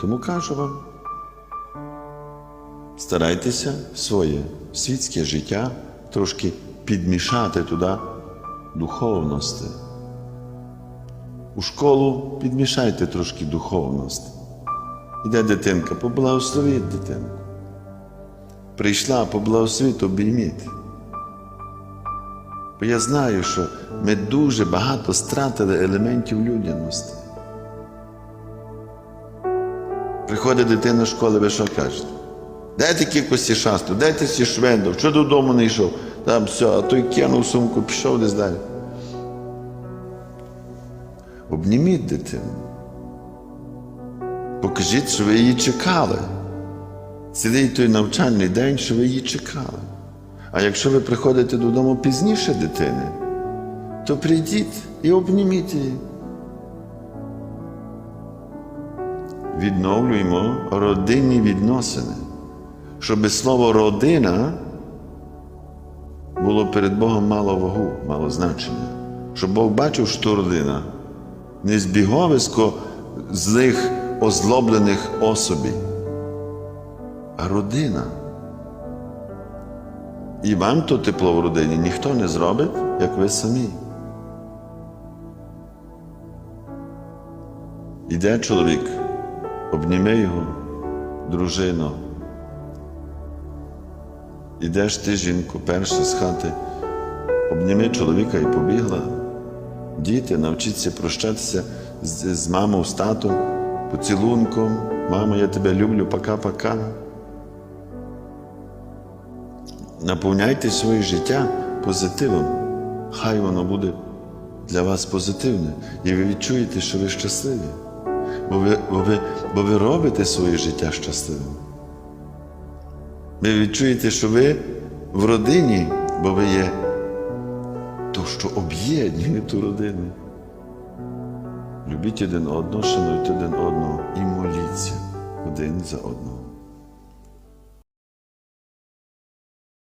Тому кажу вам, старайтеся своє світське життя трошки підмішати туди духовності. У школу підмішайте трошки духовності. Іде дитинка, поблагословіть дитинку. Прийшла, поблагословіть, обійміть. Бо я знаю, що ми дуже багато стратили елементів людяності. Приходить дитина з школи, ви що кажете? Дайте кількості шасту, дайте сі швендов, що додому не йшов. Там все, а той кинув сумку, пішов десь далі. Обніміть дитину. Покажіть, що ви її чекали. Цілий той навчальний день, що ви її чекали. А якщо ви приходите додому пізніше дитини, то прийдіть і обніміть її. Відновлюємо родинні відносини, щоб слово родина було перед Богом мало вагу, мало значення. Щоб Бог бачив, що родина не збіговисько злих озлоблених особей, а родина. І вам то тепло в родині ніхто не зробить, як ви самі. Іде чоловік, обніми його, дружину. Ідеш ти, жінку, перша з хати, обніми чоловіка і побігла. Діти, навчіться прощатися з, з мамою, з татом, поцілунком. Мамо, я тебе люблю, пока-пока. Наповняйте своє життя позитивом. Хай воно буде для вас позитивне. І ви відчуєте, що ви щасливі. Бо ви, бо ви, бо ви робите своє життя щасливим. Ви відчуєте, що ви в родині, бо ви є то, що об'єднує ту родину. Любіть один одного, шануйте один одного і моліться один за одного.